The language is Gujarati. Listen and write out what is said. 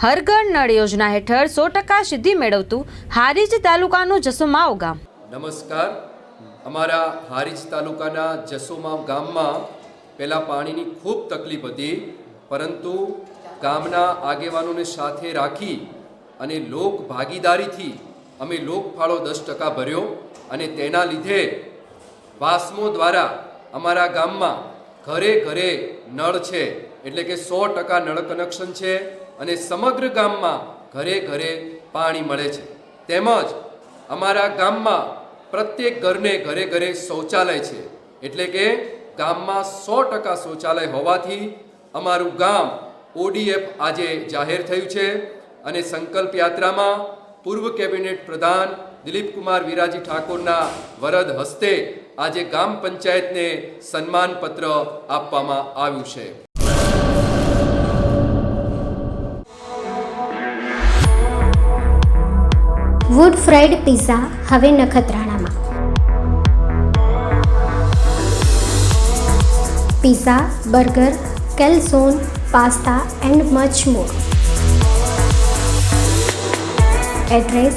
હર ઘર નળ યોજના હેઠળ સો ટકા સિદ્ધિ મેળવતું હારીજ તાલુકાનું જસુમાવ ગામ. નમસ્કાર. અમારા હારીજ તાલુકાના જસોમાવ ગામમાં પહેલાં પાણીની ખૂબ તકલીફ હતી, પરંતુ ગામના આગેવાનોને સાથે રાખી અને લોક ભાગીદારીથી અમે લોકફાળો દસ ટકા ભર્યો અને તેના લીધે વાસ્મો દ્વારા અમારા ગામમાં ઘરે ઘરે નળ છે, એટલે કે સો ટકા નળ કનેક્શન છે અને સમગ્ર ગામમાં ઘરે ઘરે પાણી મળે છે. તેમજ અમારા ગામમાં પ્રત્યેક ઘરને ઘરે ઘરે શૌચાલય છે, એટલે કે ગામમાં સો ટકા શૌચાલય હોવાથી અમારું ગામ ઓડીએફ આજે જાહેર થયું છે અને સંકલ્પ યાત્રામાં પૂર્વ કેબિનેટ પ્રધાન દિલીપકુમાર વિરાજી ઠાકોરના વરદ હસ્તે આજે ગામ પંચાયતને સન્માનપત્ર આપવામાં આવ્યું છે. વુડ ફ્રાઈડ પિઝા હવે નખત્રાણામાં. Pizza burger calzone pasta and much more address